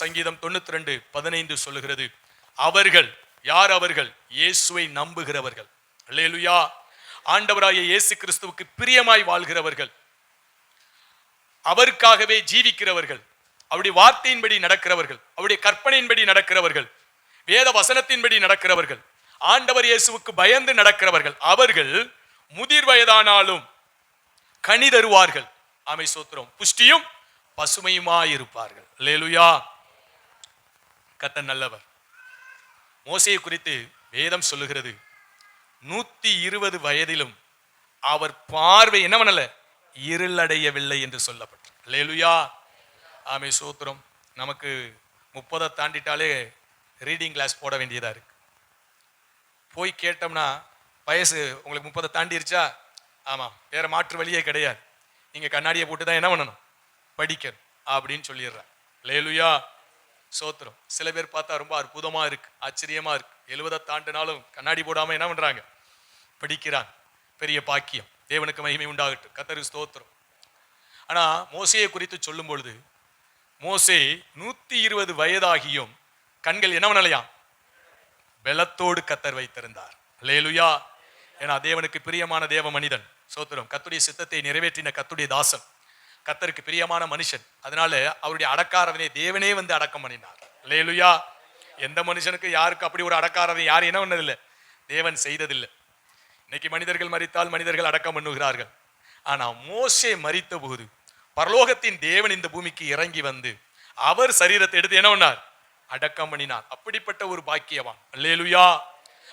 சங்கீதம் தொண்ணூத்தி ரெண்டு பதினைந்து சொல்லுகிறது அவர்கள் யார் அவர்கள்? இயேசுவை நம்புகிறவர்கள். அல்லேலுயா. ஆண்டவராய இயேசு கிறிஸ்துவுக்கு பிரியமாய் வாழ்கிறவர்கள். அவருக்காகவே ஜீவிக்கிறவர்கள். அவருடைய வார்த்தையின்படி நடக்கிறவர்கள். அவருடைய கற்பனையின்படி நடக்கிறவர்கள். வேத வசனத்தின்படி நடக்கிறவர்கள். ஆண்டவர் இயேசுவுக்கு பயந்து நடக்கிறவர்கள். அவர்கள் முதிர் வயதானாலும் கனி தருவார்கள். ஆமை சோத்திரம். புஷ்டியும் பசுமையுமாயிருப்பார்கள். லேலுயா கத்த நல்லவர். மோசையை குறித்து வேதம் சொல்லுகிறது. நூத்தி இருபது வயதிலும் அவர் பார்வை என்ன பண்ணல? இருளடையவில்லை என்று சொல்லப்பட்டு லேலுயா ஆமை சூத்திரம். நமக்கு முப்பதை தாண்டிட்டாலே ரீடிங் கிளாஸ் போட வேண்டியதா இருக்கு. போய் கேட்டோம்னா வயசு உங்களுக்கு முப்பதை தாண்டிருச்சா? ஆமாம் வேற மாற்று வழியே கிடையாது. நீங்க கண்ணாடியை போட்டு தான் என்ன பண்ணணும்? படிக்கணும். அப்படின்னு சொல்லிடுறேன் லேலுயா சோத்திரம். சில பேர் பார்த்தா ரொம்ப அற்புதமா இருக்கு ஆச்சரியமா இருக்கு. எழுவதை தாண்டினாலும் கண்ணாடி போடாம என்ன பண்றாங்க? படிக்கிறாங்க. பெரிய பாக்கியம். தேவனுக்கு மகிமை உண்டாகட்டும். கத்தரு ஸ்தோத்திரம். ஆனா மோசையை குறித்து சொல்லும் பொழுது மோசே நூத்தி இருபது வயதாகியும் கண்கள் என்ன பண்ணலையாம் வெள்ளத்தோடு கத்தர் வைத்திருந்தார். லேலுயா ஏன்னா தேவனுக்கு பிரியமான தேவ மனிதன். சோத்திரம். கத்துடைய சித்தத்தை நிறைவேற்றின கத்துடைய தாசன். கத்தருக்கு பிரியமான மனுஷன். அதனால அவருடைய அடக்காரதனை தேவனே வந்து அடக்கம் பண்ணினார். லேலுயா எந்த மனுஷனுக்கு யாருக்கு அப்படி ஒரு அடக்காரதை யாரும் என்ன பண்ணதில்லை? தேவன் செய்ததில்லை. இன்னைக்கு மனிதர்கள் மறித்தால் மனிதர்கள் அடக்கம் பண்ணுகிறார்கள். ஆனால் மோசே மறித்த போது பரலோகத்தின் தேவன் இந்த பூமிக்கு இறங்கி வந்து அவர் சரீரத்தை எடுத்து என்ன பண்ணார்? அடக்கம் பண்ணினார். அப்படிப்பட்ட ஒரு பாக்கியவான். அல்லேலுயா.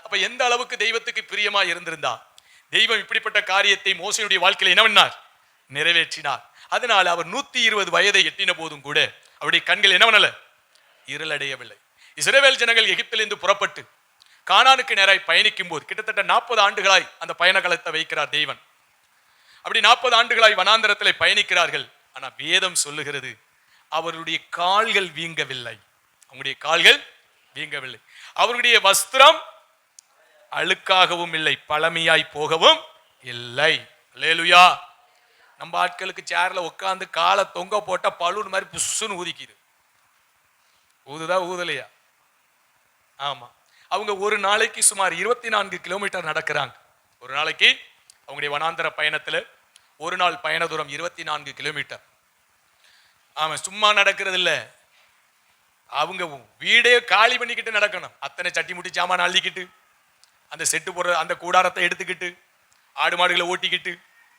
அப்ப எந்த அளவுக்கு தெய்வத்துக்கு பிரியமா இருந்திருந்தா தெய்வம் இப்படிப்பட்ட காரியத்தை மோசையுடைய வாழ்க்கையில் என்ன பண்ணார்? நிறைவேற்றினார். அதனால் அவர் நூத்தி இருபது வயதை எட்டின போதும் கூட அவருடைய கண்கள் என்ன பண்ணல? இருளடையவில்லை. இஸ்ரேவேல் ஜனங்கள் எகிப்திலிருந்து புறப்பட்டு காணானுக்கு நேராய் பயணிக்கும் போது கிட்டத்தட்ட நாற்பது ஆண்டுகளாய் அந்த பயண களத்தை வைக்கிறார் தெய்வன் அப்படி நாற்பது ஆண்டுகளாய் வனாந்தரத்திலே பயணிக்கிறார்கள். ஆனா வேதம் சொல்லுகிறது அவருடைய கால்கள் வீங்கவில்லை. அவங்களுடைய கால்கள் வீங்கவில்லை. அவருடைய வஸ்திரம் அழுக்காகவும் இல்லை பழமையாய் போகவும் இல்லை. லேலுயா நம்ம ஆட்களுக்கு சேர்ல உட்காந்து காலை தொங்க போட்டால் பலூன் மாதிரி புஷ்ஷுன்னு ஊதிக்குது. ஊதுதா ஊதலையா? ஆமா. அவங்க ஒரு நாளைக்கு சுமார் இருபத்தி நான்கு கிலோமீட்டர் நடக்கிறாங்க. ஒரு நாளைக்கு அவங்களுடைய வனாந்தர பயணத்துல ஒரு நாள் பயண தூரம் இருபத்தி நான்கு கிலோமீட்டர் ஆமாம் சும்மா நடக்கிறது இல்லை அவங்க வீடே காலி பண்ணிக்கிட்டு நடக்கணும். அத்தனை சட்டி முட்டி சாமான் அள்ளிக்கிட்டு அந்த செட்டு போடுற அந்த கூடாரத்தை எடுத்துக்கிட்டு ஆடு மாடுகளை ஓட்டிக்கிட்டு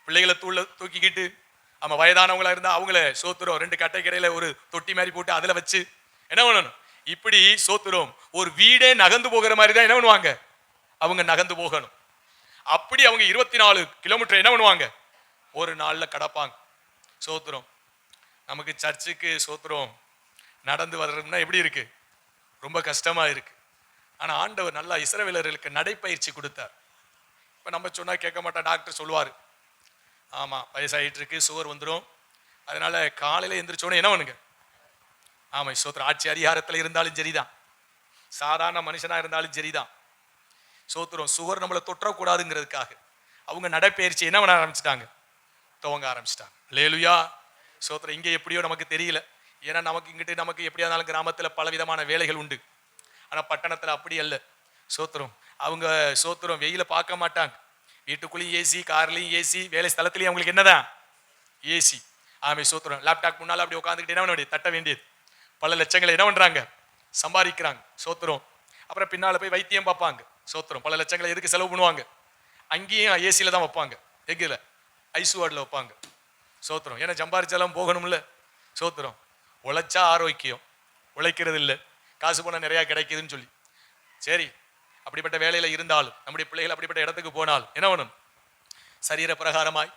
பிள்ளைகளை தூள தூக்கிக்கிட்டு நம்ம வயதானவங்களா இருந்தா அவங்கள சோத்துறோம். ரெண்டு கட்டை ஒரு தொட்டி மாதிரி போட்டு அதுல வச்சு என்ன பண்ணணும்? இப்படி சோத்துறோம். ஒரு வீடே நகர்ந்து போகிற மாதிரி தான் என்ன பண்ணுவாங்க? அவங்க நகர்ந்து போகணும். அப்படி அவங்க இருபத்தி நாலு கிலோமீட்டர் என்ன பண்ணுவாங்க? ஒரு நாளில் கடப்பாங்க. சோத்துறோம். நமக்கு சர்ச்சுக்கு சோத்துறோம். நடந்து வர்றதுன்னா எப்படி இருக்கு? ரொம்ப கஷ்டமா இருக்கு. ஆனா ஆண்டவர் நல்லா இஸ்ரவேலர்களுக்கு நடைப்பயிற்சி கொடுத்தார். இப்போ நம்ம சொன்னால் கேட்க மாட்டா டாக்டர் சொல்லுவாரு. ஆமாம் வயசாகிட்டு இருக்கு சுவர் வந்துடும் அதனால காலையில் எந்திரிச்சோடனே என்ன பண்ணுங்க? ஆமாம் சோத்திரம் ஆட்சி அதிகாரத்தில் இருந்தாலும் சரிதான். சாதாரண மனுஷனாக இருந்தாலும் சரிதான். சோத்திரம் சுவர் நம்மளை தொற்றக்கூடாதுங்கிறதுக்காக அவங்க நடைப்பயிற்சி என்ன பண்ண ஆரம்பிச்சிட்டாங்க? துவங்க ஆரம்பிச்சிட்டாங்க. லேலுயா சோத்திரம் இங்கே எப்படியோ நமக்கு தெரியல. ஏன்னா நமக்கு இங்கிட்டு நமக்கு எப்படியா இருந்தாலும் கிராமத்தில் பல விதமான வேலைகள் உண்டு. ஆனால் பட்டணத்தில் அப்படி அல்ல. சோத்திரம் அவங்க சோத்திரம் வெயில பார்க்க மாட்டாங்க. வீட்டுக்குள்ளேயும் ஏசி கார்லேயும் ஏசி வேலை ஸ்தலத்துலேயும் அவங்களுக்கு என்னதான்? ஏசி ஆமை சோத்திரம் லேப்டாப் முன்னால் அப்படி உட்காந்துக்கிட்டு என்ன பண்ண வேண்டியது தட்ட வேண்டியது. பல லட்சங்களை என்ன பண்ணுறாங்க சம்பாதிக்கிறாங்க. சோத்திரம் அப்புறம் பின்னால் போய் வைத்தியம் பார்ப்பாங்க. சோத்திரம் பல லட்சங்களை எதுக்கு செலவு பண்ணுவாங்க? அங்கேயும் ஏசியில் தான் வைப்பாங்க. எங்கில் ஐசு வார்டில் வைப்பாங்க. சோத்திரம் ஏன்னா சம்பாரிச்சாலும் போகணும்ல. சோத்திரம் உழைச்சா ஆரோக்கியம். உழைக்கிறது இல்லை காசு போனால் நிறையா கிடைக்குதுன்னு சொல்லி. சரி. அப்படிப்பட்ட வேலையில இருந்தாலும் நம்முடைய பிள்ளைகள் அப்படிப்பட்ட இடத்துக்கு போனால் என்ன பண்ணணும்? சரீர பிரகாரமாய்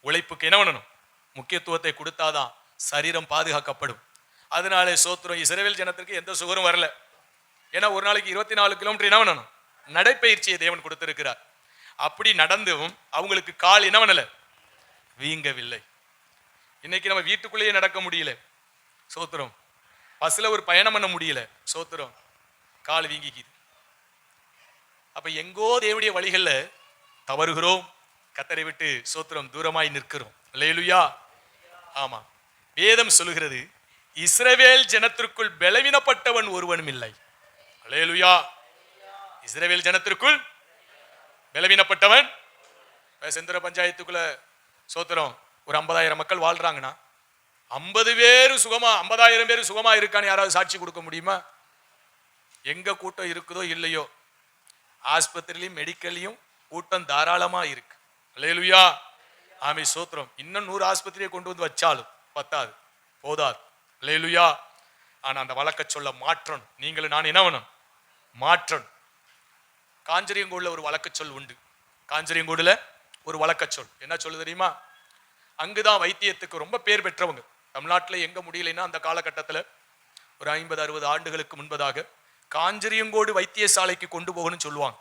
உழைப்புக்கு என்ன பண்ணணும்? முக்கியத்துவத்தை கொடுத்தாதான் சரீரம் பாதுகாக்கப்படும். அதனாலே சோத்திரம் இஸ்ரவேல் ஜனத்திற்கு எந்த சுகரும் வரல. ஏன்னா ஒரு நாளைக்கு இருபத்தி நாலு கிலோமீட்டர் என்ன பண்ணணும்? நடைப்பயிற்சியை தேவன் கொடுத்திருக்கிறார். அப்படி நடந்தும் அவங்களுக்கு கால் என்ன பண்ணல? வீங்கவில்லை. இன்னைக்கு நம்ம வீட்டுக்குள்ளேயே நடக்க முடியல. சோத்திரம் பஸ்ல ஒரு பயணம் பண்ண முடியல. சோத்திரம் கால் வீங்கிக்குது. அப்போ எங்கோ தேவனுடைய வழிகளில் தவறுகிறோம். கத்தரை விட்டு சோத்திரம் தூரமாய் நிற்கிறோம். இல்லையிலுயா ஆமாம் வேதம் சொல்லுகிறது இஸ்ரவேல் ஜனத்திற்குள் பலவீனப்பட்டவன் ஒருவனும் இல்லை. அல்லேலுயா. இஸ்ரவேல் ஜனத்திற்குள் பலவீனப்பட்டவன். செந்திர பஞ்சாயத்துக்குள்ள சோத்திரம் ஒரு ஐம்பதாயிரம் மக்கள் வாழ்றாங்கன்னா ஐம்பது பேர் சுகமா ஐம்பதாயிரம் பேர் சுகமா இருக்கான்னு யாராவது சாட்சி கொடுக்க முடியுமா? எங்க கூட்டம் இருக்குதோ இல்லையோ? ஆஸ்பத்திரிலையும் மெடிக்கல்லையும் கூட்டம் தாராளமா இருக்கு. அலையலுயா ஆமை சோத்திரம். இன்னும் நூறு ஆஸ்பத்திரியை கொண்டு வந்து வச்சாலும் பத்தாது போதாது. அலையலுயா ஆனா அந்த வழக்க சொல்ல மாற்றணும். நீங்களும் நான் என்ன வேணும் மாற்றணும். காஞ்சரியங்கோடுல ஒரு வழக்க சொல் உண்டு. காஞ்சரியங்கோடுல ஒரு வழக்க சொல். என்ன சொல்லு தெரியுமா? அங்குதான் வைத்தியத்துக்கு ரொம்ப பேர் பெற்றவங்க. தமிழ்நாட்டில் எங்க முடியலைன்னா அந்த காலகட்டத்தில் ஒரு ஐம்பது அறுபது ஆண்டுகளுக்கு முன்பதாக காஞ்சிரியங்கோடு வைத்தியசாலைக்கு கொண்டு போகணும்னு சொல்லுவாங்க.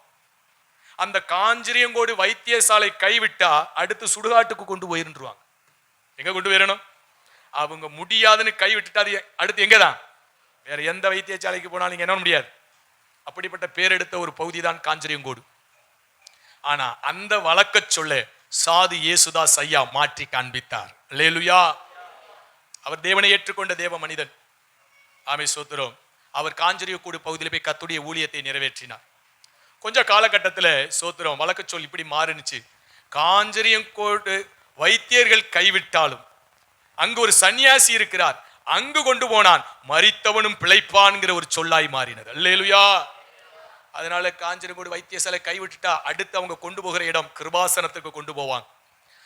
அந்த காஞ்சிரியங்கோடு வைத்தியசாலை கைவிட்டா அடுத்து சுடுகாட்டுக்கு கொண்டு போயிருந்துருவாங்க. எங்க கொண்டு போயிடணும் அவங்க முடியாதுன்னு கைவிட்டுட்டா அது அடுத்து எங்க தான் வேற எந்த வைத்தியசாலைக்கு போனாலும் நீங்க என்ன முடியாது. அப்படிப்பட்ட பேர் எடுத்த ஒரு பகுதி தான் காஞ்சிரியங்கோடு ஆனா அந்த வழக்க சொல்ல சாது இயேசுதாஸ் ஐயா மாற்றி காண்பித்தார். லேலுயா அவர் தேவனை ஏற்றுக்கொண்ட தேவ மனிதன். ஆமை சோத்திரம். அவர் காஞ்சரியக்கூடு பகுதியில் போய் கத்துடைய ஊழியத்தை நிறைவேற்றினார். கொஞ்சம் காலகட்டத்தில் சோத்திரம் வழக்க சொல் இப்படி மாறுனுச்சு. காஞ்சரியங்கோடு வைத்தியர்கள் கைவிட்டாலும் அங்கு ஒரு சன்னியாசி இருக்கிறார். அங்கு கொண்டு போனான் மறித்தவனும் பிழைப்பான்ங்கிற ஒரு சொல்லாய் மாறினது. அல்லேலுயா! அதனால காஞ்சனகோடு வைத்தியசாலை கைவிட்டுட்டா அடுத்து அவங்க கொண்டு போகிற இடம் கிருபாசனத்துக்கு கொண்டு போவாங்க.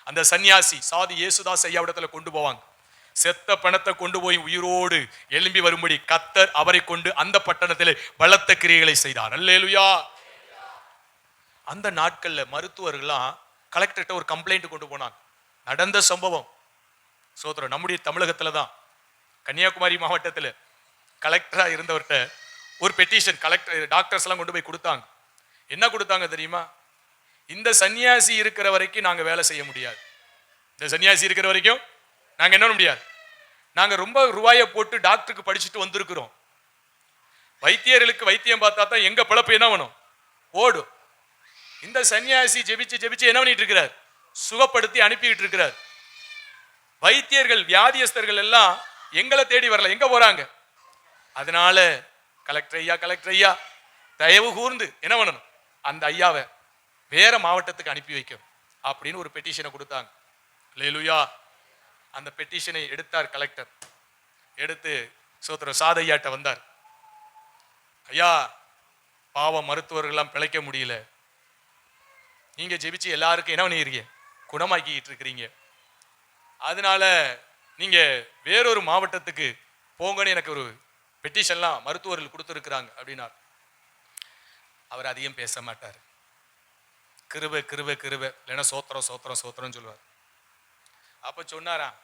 அந்த சன்னியாசி சாதி இயேசுதாஸ் ஐயாவிடத்துல கொண்டு போவாங்க. செத்த பணத்தை கொண்டு போய் உயிரோடு எழும்பி வரும்படி கத்தர் அவரை கொண்டு அந்த பட்டணத்தில் பலத்த கிரியைகளை செய்தார். அல்லேலுயா. அந்த நாட்கள்ல மருத்துவர்கள்லாம் கலெக்டர்கிட்ட ஒரு கம்ப்ளைண்ட் கொண்டு போனாங்க. நடந்த சம்பவம். சோதரம் நம்முடைய தமிழகத்துல தான் கன்னியாகுமரி மாவட்டத்தில் கலெக்டரா இருந்தவர்கிட்ட ஒரு பெட்டிஷன் கலெக்டர் டாக்டர்ஸ் எல்லாம் கொண்டு போய் கொடுத்தாங்க. என்ன கொடுத்தாங்க தெரியுமா? இந்த சன்னியாசி இருக்கிற வரைக்கும் நாங்கள் வேலை செய்ய முடியாது. இந்த சன்னியாசி இருக்கிற வரைக்கும் நாங்க என்ன பண்ண முடியாது? நாங்க ரொம்ப ரூபாயை போட்டு டாக்டருக்கு படிச்சுட்டு வந்திருக்கிறோம். வைத்தியர்களுக்கு வைத்தியம் பார்த்தா தான் எங்க பிழப்பு என்ன வேணும் ஓடும். இந்த சன்னியாசி ஜெபிச்சு ஜெபிச்சு என்ன பண்ணிட்டு இருக்கிறார்? சுகப்படுத்தி அனுப்பிக்கிட்டு இருக்கிறார். வைத்தியர்கள் வியாதியஸ்தர்கள் எல்லாம் எங்களை தேடி வரல. எங்க போறாங்க? அதனால கலெக்டர் ஐயா கலெக்டர் ஐயா தயவு கூர்ந்து என்ன பண்ணணும்? அந்த ஐயாவை வேற மாவட்டத்துக்கு அனுப்பி வைக்கணும். அப்படின்னு ஒரு பெட்டிஷனை கொடுத்தாங்க. லேலுயா அந்த பெட்டிஷனை எடுத்தார் கலெக்டர் எடுத்து சோத்திர சாதையாட்ட வந்தார். ஐயா பாவம் மருத்துவர்கள்லாம் பிழைக்க முடியல. நீங்கள் ஜெபிச்சு எல்லாருக்கும் என்ன பண்ணிருக்கீங்க குணமாக்கிக்கிட்டு இருக்கிறீங்க. அதனால நீங்கள் வேறொரு மாவட்டத்துக்கு போங்கன்னு எனக்கு ஒரு பெட்டிஷன்லாம் மருத்துவர்கள் கொடுத்துருக்குறாங்க அப்படின்னார். அவர் அதிகம் பேச மாட்டார். கிருப கிருப கிருப. இல்லைன்னா சோத்திரம் சோத்திரம் சோத்திரம்னு சொல்லுவார். அப்ப சொன்னாராம்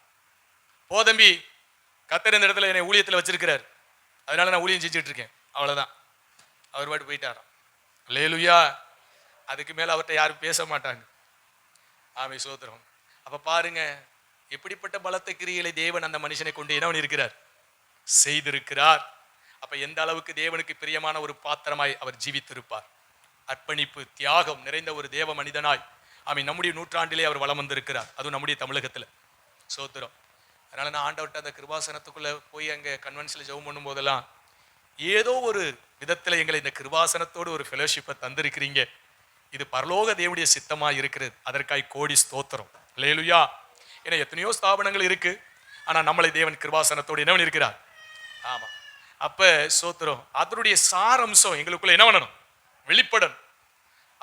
போ தம்பி கத்தர் இந்த இடத்துல என்னை ஊழியத்தில் வச்சிருக்கிறார். அதனால நான் ஊழியம் செஞ்சுட்டு இருக்கேன். அவ்வளோதான் அவர் பாட்டு போயிட்டாராம். லேலுயா அதுக்கு மேலே அவர்கிட்ட யாரும் பேச மாட்டாங்க. ஆமை சோதரம் அப்போ பாருங்க எப்படிப்பட்ட பலத்த கிரியைகளை தேவன் அந்த மனுஷனை கொண்டு என்ன இருக்கிறார்? செய்திருக்கிறார். அப்போ எந்த அளவுக்கு தேவனுக்கு பிரியமான ஒரு பாத்திரமாய் அவர் ஜீவித்திருப்பார்? அர்ப்பணிப்பு தியாகம் நிறைந்த ஒரு தேவ மனிதனாய் ஆமை நம்முடைய நூற்றாண்டிலே அவர் வளம் வந்திருக்கிறார். அதுவும் நம்முடைய தமிழகத்துல. சோத்திரம். அதனால் நான் ஆண்டவர்கிட்ட அந்த கிருபாசனத்துக்குள்ளே போய் அங்கே கன்வென்ஸில் ஜெபம் பண்ணும் போதெல்லாம் ஏதோ ஒரு விதத்தில் எங்களை இந்த கிருபாசனத்தோடு ஒரு ஃபெலோஷிப்பை தந்திருக்கிறீங்க. இது பரலோக தேவனுடைய சித்தமா இருக்கிறது. அதற்காய் கோடி ஸ்தோத்திரம். லேலுயா ஏன்னா எத்தனையோ ஸ்தாபனங்கள் இருக்கு. ஆனால் நம்மளை தேவன் கிருபாசனத்தோடு என்ன இருக்கிறார் ஆமா. அப்ப சோத்திரம் அதனுடைய சாரம்சம் எங்களுக்குள்ள என்ன பண்ணணும்? வெளிப்படணும்.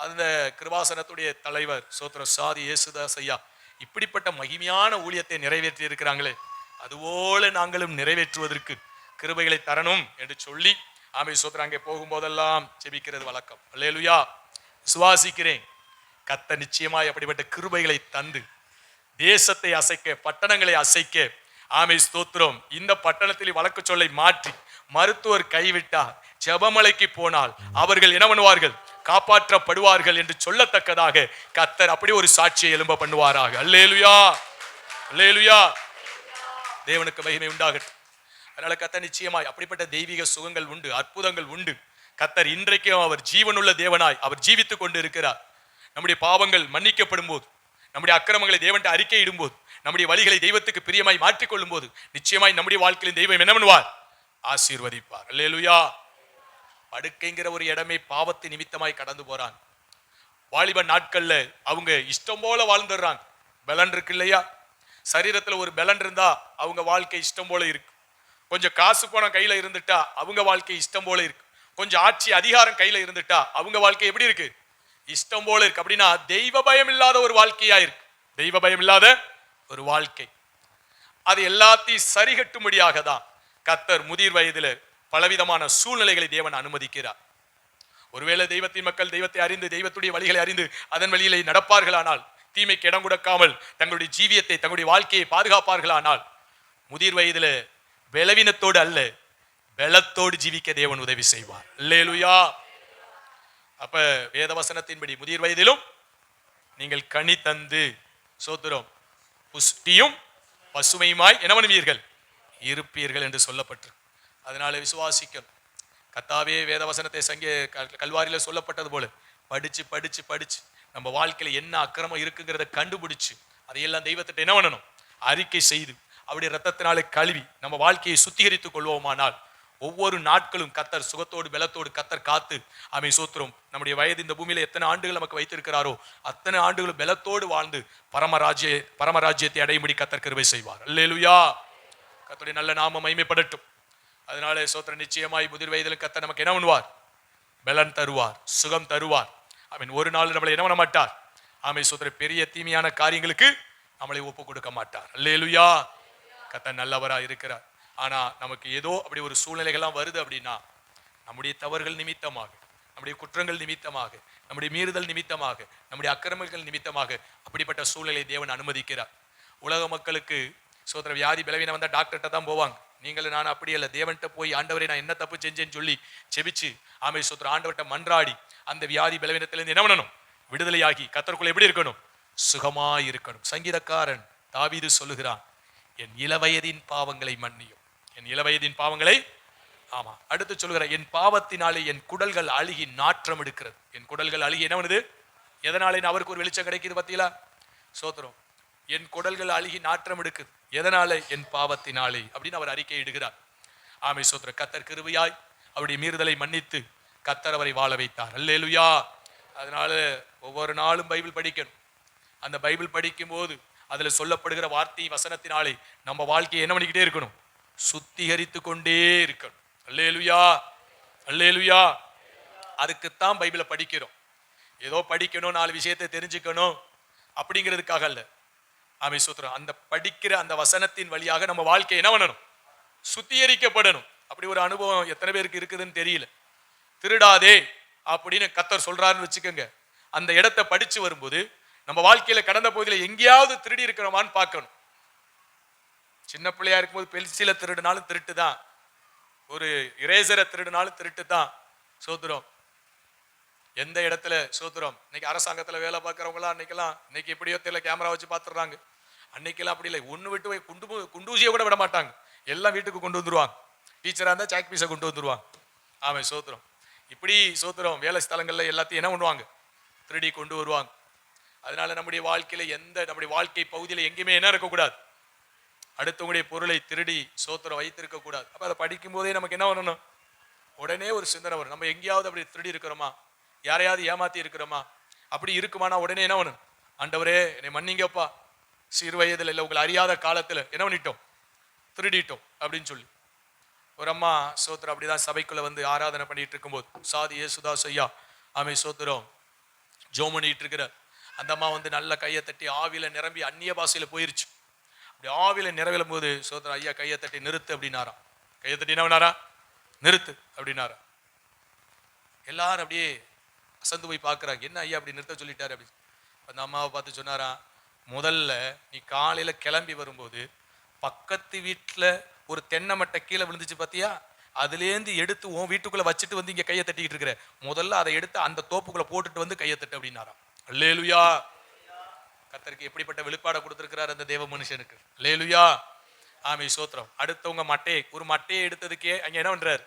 அந்த கிருபாசனத்துடைய தலைவர் சோத்ர சாதி இயேசுதாஸ் ஐயா இப்படிப்பட்ட மகிமையான ஊழியத்தை நிறைவேற்றி இருக்கிறாங்களே அதுபோல நாங்களும் நிறைவேற்றுவதற்கு கிருபைகளை தரணும் என்று சொல்லி ஆமை சோத்திரம் அங்கே போகும்போதெல்லாம் ஜெபிக்கிறது வழக்கம். அல்லேலுயா. சுவாசிக்கிறேன் கத்த நிச்சயமாய் அப்படிப்பட்ட கிருபைகளை தந்து தேசத்தை அசைக்க பட்டணங்களை அசைக்க ஆமை ஸ்தோத்திரம். இந்த பட்டணத்தில் வழக்கு சொல்லை மாற்றி மருத்துவர் கைவிட்டார். ஜபமலைக்கு போனால் அவர்கள் என்ன பண்ணுவார்கள்? காப்பாற்றப்படுவார்கள் என்று சொல்லத்தக்கதாக கத்தர் அப்படி ஒரு சாட்சியை எழும்ப பண்ணுவாராக. அல்லேலுயா! அல்லேலுயா! தேவனுக்கு மகிமை உண்டாகட்டும். அதனால கத்தர் நிச்சயமாய் அப்படிப்பட்ட தெய்வீக சுகங்கள் உண்டு அற்புதங்கள் உண்டு. கத்தர் இன்றைக்கும் அவர் ஜீவனுள்ள தேவனாய் அவர் ஜீவித்துக் கொண்டு இருக்கிறார் நம்முடைய பாவங்கள் மன்னிக்கப்படும் போது நம்முடைய அக்கிரமங்களை தேவன்ட்ட அறிக்கையிடும் போது நம்முடைய வழிகளை தெய்வத்துக்கு பிரியமாய் மாற்றிக்கொள்ளும் போது நிச்சயமாய் நம்முடைய வாழ்க்கையில் தெய்வம் என்ன பண்ணுவார்? ஆசீர்வதிப்பார். அல்லேலுயா! படுக்கைங்கிற ஒரு இடமே பாவத்து நிமித்தமாய் கடந்து போறாங்க வாலிப நாட்கள்ல அவங்க இஷ்டம் போல வாழ்ந்துடுறாங்க. பலன் இருக்கு இல்லையா சரீரத்துல ஒரு பலன் இருந்தா அவங்க வாழ்க்கை இஷ்டம் போல இருக்கு. கொஞ்சம் காசு பணம் கையில இருந்துட்டா அவங்க வாழ்க்கை இஷ்டம் போல இருக்கு. கொஞ்சம் ஆட்சி அதிகாரம் கையில இருந்துட்டா அவங்க வாழ்க்கை எப்படி இருக்கு? இஷ்டம் போல இருக்கு. அப்படின்னா தெய்வ பயம் இல்லாத ஒரு வாழ்க்கையா இருக்கு. தெய்வ பயம் இல்லாத ஒரு வாழ்க்கை. அது எல்லாத்தையும் சரிகட்டும்படியாக தான் கத்தர் முதிர் வயதில பலவிதமான சூழ்நிலைகளை தேவன் அனுமதிக்கிறார். ஒருவேளை தெய்வத்தின் மக்கள் தெய்வத்தை அறிந்து தெய்வத்துடைய வழிகளை அறிந்து அதன் வழியிலே நடப்பார்களானால் தீமைக்கு இடம் கொடுக்காமல் தங்களுடைய ஜீவியத்தை தங்களுடைய வாழ்க்கையை பாதுகாப்பார்களானால் முதிர் வயதில பலவீனத்தோடு அல்ல பலத்தோடு ஜீவிக்க தேவன் உதவி செய்வார். அல்லேலுயா. அப்ப வேதவசனத்தின்படி முதிர் வயதிலும் நீங்கள் கனி தந்து சோத்திரம் புஷ்டியும் பசுமையுமாய் என்ன பண்ணுவீர்கள் இருப்பீர்கள் என்று சொல்லப்பட்டிருக்கு. அதனால விசுவாசிக்கணும். கத்தாவே வேதவசனத்தை சங்கே க- சொல்லப்பட்டது போல படிச்சு படிச்சு படிச்சு நம்ம வாழ்க்கையில என்ன அக்கிரமம் இருக்குங்கிறத கண்டுபிடிச்சு அதையெல்லாம் தெய்வத்திட்ட என்ன பண்ணணும்? அறிக்கை செய்து அவருடைய ரத்தத்தினாலே கழுவி நம்ம வாழ்க்கையை சுத்திகரித்துக் கொள்வோமானால் ஒவ்வொரு நாட்களும் கத்தர் சுகத்தோடு பலத்தோடு கத்தர் காத்து அமை சூத்திரம். நம்முடைய வயது இந்த பூமியில எத்தனை ஆண்டுகள் நமக்கு வைத்திருக்கிறாரோ அத்தனை ஆண்டுகளும் பலத்தோடு வாழ்ந்து பரமராஜ்ய பரமராஜ்யத்தை அடையும்படி கத்தர் கருவை செய்வார். அல்லேலுயா! கத்தருடைய நல்ல நாம மைமைப்படட்டும் அதனால சோத்திர நிச்சயமாய் முதிர் வயதிலும் கத்த நமக்கு என்ன பண்ணுவார் பலன் தருவார் சுகம் தருவார். அவன் ஒரு நாள் நம்மளை என்ன பண்ண மாட்டார்? ஆமை சோத்திர பெரிய தீமையான காரியங்களுக்கு நம்மளை ஒப்பு கொடுக்க மாட்டார். அல்லேலுயா. கத்த நல்லவரா இருக்கிறார். ஆனா நமக்கு ஏதோ அப்படி ஒரு சூழ்நிலைகள்லாம் வருது அப்படின்னா நம்முடைய தவறுகள் நிமித்தமாக நம்முடைய குற்றங்கள் நிமித்தமாக நம்முடைய மீறுதல் நிமித்தமாக நம்முடைய அக்கிரமங்கள் நிமித்தமாக அப்படிப்பட்ட சூழ்நிலை தேவன் அனுமதிக்கிறார். உலக மக்களுக்கு சோதர வியாதி பலவீனம் வந்தால் டாக்டர்கிட்ட தான் போவாங்க. நீங்களும் நான் அப்படி அல்ல தேவன்கிட்ட போய் ஆண்டவரை நான் என்ன தப்பு செஞ்சேன்னு சொல்லி செபிச்சு ஆமை சுத்திர ஆண்டவர்கிட்ட மன்றாடி அந்த வியாதி பலவீனத்திலிருந்து என்ன பண்ணணும்? விடுதலையாகி கத்தருக்குள்ள எப்படி இருக்கணும்? சுகமாய் இருக்கணும். சங்கீதக்காரன் தாவீது சொல்லுகிறான் என் இளவயதின் பாவங்களை மன்னியும். என் இளவயதின் பாவங்களை ஆமா. அடுத்து சொல்லுகிற என் பாவத்தினாலே என் குடல்கள் அழுகி நாற்றம் எடுக்கிறது என் குடல்கள் அழுகி என்ன பண்ணுது? எதனாலே அவருக்கு ஒரு வெளிச்சம் கிடைக்குது பத்தியலா சோத்திரம் என் குடல்கள் அழுகி நாற்றம் எடுக்குது எதனால? என் பாவத்தினாலே. அப்படின்னு அவர் அறிக்கை இடுகிறார். ஆமை சோத்திர கத்தர் கிருவியாய் அவருடைய மீறுதலை மன்னித்து கத்தர் அவரை வாழ வைத்தார். அல்லேலுயா. அதனால ஒவ்வொரு நாளும் பைபிள் படிக்கணும். அந்த பைபிள் படிக்கும்போது அதில் சொல்லப்படுகிற வார்த்தை வசனத்தினாலே நம்ம வாழ்க்கையை என்ன பண்ணிக்கிட்டே இருக்கணும்? சுத்திகரித்து கொண்டே இருக்கணும். அல்லேலுயா. அல்லேலுயா. அதுக்குத்தான் பைபிளை படிக்கிறோம். ஏதோ படிக்கணும் நாலு விஷயத்தை தெரிஞ்சுக்கணும். அப்படிங்கிறதுக்காக இல்லை ஆமை சூத்திரம். அந்த படிக்கிற அந்த வசனத்தின் வழியாக நம்ம வாழ்க்கை என்ன பண்ணணும்? சுத்திகரிக்கப்படணும். அப்படி ஒரு அனுபவம் எத்தனை பேருக்கு இருக்குதுன்னு தெரியல. திருடாதே அப்படின்னு கத்தர் சொல்றாருன்னு வச்சுக்கோங்க. அந்த இடத்த படிச்சு வரும்போது நம்ம வாழ்க்கையில கடந்த பகுதியில் எங்கேயாவது திருடி இருக்கிறோமான்னு பார்க்கணும். சின்ன பிள்ளையா இருக்கும்போது பென்சிலை திருடினாலும் திருட்டு தான் ஒரு இரேசரை திருடினாலும் திருட்டு தான் சோதரம் எந்த இடத்துல சூத்திரம் இன்னைக்கு அரசாங்கத்துல வேலை பார்க்குறவங்களாம் அன்னைக்கெல்லாம் இன்னைக்கு எப்படியோ தெரியல கேமரா வச்சு பார்த்துடுறாங்க. அன்னைக்கெல்லாம் அப்படி இல்லை. ஒன்று விட்டு போய் குண்டு குண்டூசியை கூட விட மாட்டாங்க. எல்லாம் வீட்டுக்கு கொண்டு வந்துருவாங்க. டீச்சராக இருந்தால் சாக் பீஸை கொண்டு வந்துருவாங்க. ஆமாம் சோத்திரம். இப்படி சோத்துறோம் வேலை ஸ்தலங்கள்ல எல்லாத்தையும் என்ன பண்ணுவாங்க? திருடி கொண்டு வருவாங்க. அதனால நம்முடைய வாழ்க்கையில எந்த நம்முடைய வாழ்க்கை பகுதியில் எங்கேயுமே என்ன இருக்கக்கூடாது? அடுத்தவங்களுடைய பொருளை திருடி சோத்திரம் வைத்திருக்க கூடாது. அப்போ அதை படிக்கும் போதே நமக்கு என்ன பண்ணணும் உடனே ஒரு சிந்தனை வரும். நம்ம எங்கேயாவது அப்படி திருடி இருக்கிறோமா? யாரையாவது ஏமாத்தி இருக்கிறோமா? அப்படி இருக்குமானா உடனே என்ன ஒன்று ஆண்டவரே என்னை மன்னிங்கப்பா. சிறு வயதில் இல்லை உங்களை அறியாத காலத்துல என்ன பண்ணிட்டோம்? திருடிட்டோம் அப்படின்னு சொல்லி. ஒரு அம்மா சோத்திரம் அப்படிதான் சபைக்குள்ள வந்து ஆராதனை பண்ணிட்டு இருக்கும்போது சாதி ஏசுதாஸ் ஐயா ஆமை சோத்திரம் ஜோம் பண்ணிட்டு இருக்கிற அந்த அம்மா வந்து நல்ல கையை தட்டி ஆவியில நிரம்பி அந்நிய பாசையில் போயிருச்சு. அப்படி ஆவியில நிரவிலும் போது சோத்திரம் ஐயா கையை தட்டி நிறுத்து அப்படின்னாராம். கையை தட்டி என்ன பண்ணாரா நிறுத்து அப்படின்னாரா எல்லாரும் அப்படியே அசந்து போய் பார்க்குறாங்க. என்ன ஐயா அப்படி நிறுத்த சொல்லிட்டாரு? அப்படி அந்த அம்மாவை பார்த்து சொன்னாரா முதல்ல நீ காலையில கிளம்பி வரும்போது பக்கத்து வீட்டில் ஒரு தென்னை மட்டை கீழே விழுந்துச்சு பார்த்தியா அதுலேருந்து எடுத்து உன் வீட்டுக்குள்ள வச்சுட்டு வந்து இங்க கையை தட்டிக்கிட்டு இருக்கிற. முதல்ல அதை எடுத்து அந்த தோப்புக்குள்ளே போட்டுட்டு வந்து கையை தட்டு அப்படின்னாராம். அல்லேலுயா! கத்தருக்கு எப்படிப்பட்ட வெளிப்பாடை கொடுத்துருக்கிறார் அந்த தேவ மனுஷனுக்கு. லேலுயா ஆமை சோத்திரம். அடுத்தவங்க மட்டையை ஒரு மட்டையை எடுத்ததுக்கே அங்கே என்ன பண்ணுறார்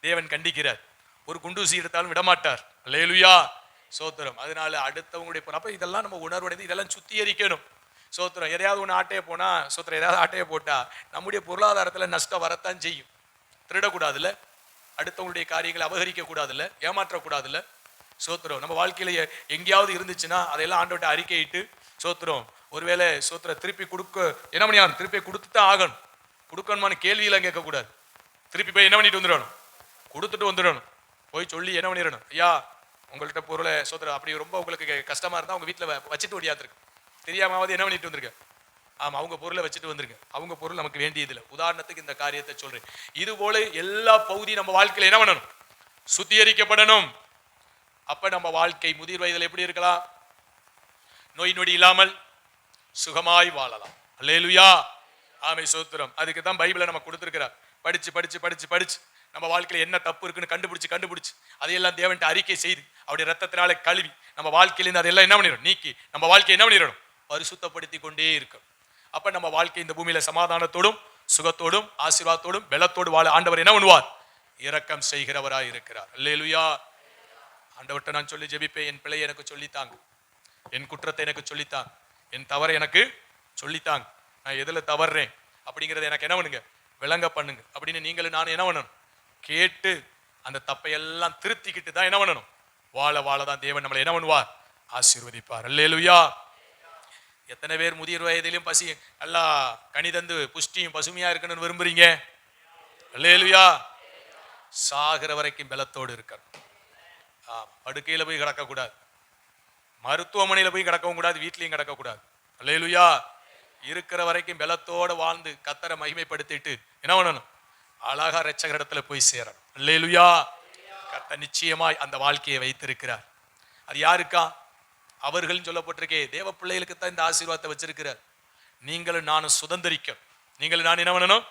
தேவன் கண்டிக்கிறார். ஒரு குண்டூசி எடுத்தாலும் விடமாட்டார். லேலுயா சோத்திரம். அதனால அடுத்தவங்களுடைய பொருள். அப்ப இதெல்லாம் நம்ம உணர்வடைந்து இதெல்லாம் சுத்திகரிக்கணும். சோத்திரம். எதையாவது ஒன்று ஆட்டையை போனா சோத்திரம் எதாவது ஆட்டையை போட்டா நம்முடைய பொருளாதாரத்துல நஷ்டம் வரத்தான் செய்யும். திருடக்கூடாதுல்ல. அடுத்தவங்களுடைய காரியங்களை அபகரிக்க கூடாதுல்ல ஏமாற்றக்கூடாதுல்ல. சோத்திரம். நம்ம வாழ்க்கையில எங்கேயாவது இருந்துச்சுன்னா அதையெல்லாம் ஆண்டோட்ட அறிக்கையிட்டு சோத்திரம் ஒருவேளை சோத்திரம் திருப்பி கொடுக்க என்ன பண்ணியாகணும்? திருப்பி கொடுத்து தான் ஆகணும். கொடுக்கணுமான்னு கேள்வியெல்லாம் கேட்கக்கூடாது. திருப்பி போய் என்ன பண்ணிட்டு வந்துடணும்? கொடுத்துட்டு வந்துடணும். போய் சொல்லி என்ன பண்ணிடணும்? ஐயா உங்கள்கிட்ட பொருளை சோத்திரம் அப்படி ரொம்ப உங்களுக்கு கஷ்டமாக கஷ்டமா அவங்க வீட்டில் வச்சுட்டு ஓடியாந்துருக்கு தெரியாமாவது என்ன பண்ணிட்டு வந்திருக்கேன் ஆமாம் அவங்க பொருளை வச்சுட்டு வந்திருக்கு. அவங்க பொருள் நமக்கு வேண்டியதில்லை. உதாரணத்துக்கு இந்த காரியத்தை சொல்கிறேன் இது போல எல்லா பகுதியும் நம்ம வாழ்க்கையில் என்ன பண்ணணும்? சுத்திகரிக்கப்படணும். அப்போ நம்ம வாழ்க்கை முதிர் வயதில் எப்படி இருக்கலாம்? நோய் நொடி இல்லாமல் சுகமாய் வாழலாம். அல்லேலுயா! ஆமை சோத்திரம். அதுக்கு தான் பைபிளை நம்ம கொடுத்துருக்கிறார். படிச்சு படிச்சு படிச்சு படிச்சு நம்ம வாழ்க்கையில் என்ன தப்பு இருக்குன்னு கண்டுபிடிச்சு கண்டுபிடிச்சு அதையெல்லாம் தேவன்ட்டு அறிக்கை செய்து அவருடைய ரத்தத்தினால கழுவி நம்ம வாழ்க்கையிலேருந்து அதெல்லாம் என்ன பண்ணிடும் நீக்கி. நம்ம வாழ்க்கையை என்ன பண்ணிடணும்? பரிசுத்தப்படுத்தி கொண்டே இருக்கும் அப்ப நம்ம வாழ்க்கை இந்த பூமியில சமாதானத்தோடும் சுகத்தோடும் ஆசீர்வாதத்தோடும் வெள்ளத்தோடு வாழ ஆண்டவர் என்ன பண்ணுவார்? இரக்கம் செய்கிறவராக இருக்கிறார். அல்லேலுயா. ஆண்டவர்கிட்ட நான் சொல்லி ஜெபிப்பேன். என் பிள்ளை எனக்கு சொல்லித்தாங்க. என் குற்றத்தை எனக்கு சொல்லித்தாங்க. என் தவறை எனக்கு சொல்லித்தாங்க. நான் எதுல தவறுறேன் அப்படிங்கறத எனக்கு என்ன பண்ணுங்க? விளங்க பண்ணுங்க. அப்படின்னு நீங்களும் நான் என்ன பண்ணணும்? கேட்டு அந்த தப்பையெல்லாம் திருத்திக்கிட்டு தான் என்ன பண்ணணும்? வாழ வாழ தான் தேவன் நம்மளை என்ன பண்ணுவார்? ஆசீர்வதிப்பார். அல்லேலுயா. எத்தனை பேர் முதிர் வயதிலும் பசி நல்லா கனிதந்து புஷ்டியும் பசுமையா இருக்கணும்னு விரும்புறீங்க? அல்லேலுயா. சாகிற வரைக்கும் பலத்தோடு இருக்கணும். ஆ படுக்கையில போய் கிடக்கக்கூடாது. மருத்துவமனையில போய் கிடக்கவும் கூடாது வீட்லேயும் கிடக்கக்கூடாது. அல்லேலுயா. இருக்கிற வரைக்கும் பலத்தோடு வாழ்ந்து கத்தரை மகிமைப்படுத்திட்டு என்ன பண்ணணும்? அழகா இடத்துல போய் சேரணும். அல்லேலுயா. கத்த நிச்சயமாய் அந்த வாழ்க்கையை வைத்திருக்கிறார். அது யாருக்கா? அவர்கள் சொல்லப்பட்டிருக்கே. தேவ பிள்ளைகளுக்கு தான் இந்த ஆசீர்வாதத்தை வச்சிருக்கிறார். நீங்களும் நானும் சுதந்திரிக்க நீங்களும் நான் என்ன பண்ணணும்?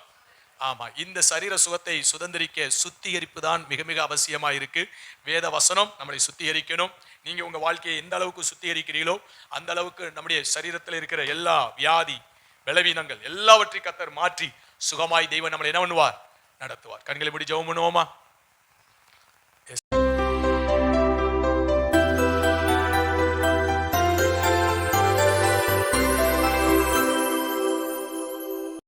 ஆமா இந்த சரீர சுகத்தை சுதந்திரிக்க சுத்திகரிப்பு தான் மிக மிக அவசியமா இருக்கு. வேத வசனம் நம்மளை சுத்திகரிக்கணும். நீங்க உங்க வாழ்க்கையை எந்த அளவுக்கு சுத்திகரிக்கிறீங்களோ அந்த அளவுக்கு நம்முடைய சரீரத்தில் இருக்கிற எல்லா வியாதி பலவீனங்கள் எல்லாவற்றையும் கத்தர் மாற்றி சுகமாய் தெய்வம் நம்மளை என்ன பண்ணுவார்? நடத்துவார். கண்களை முடி ஜெபம் பண்ணுவோமா?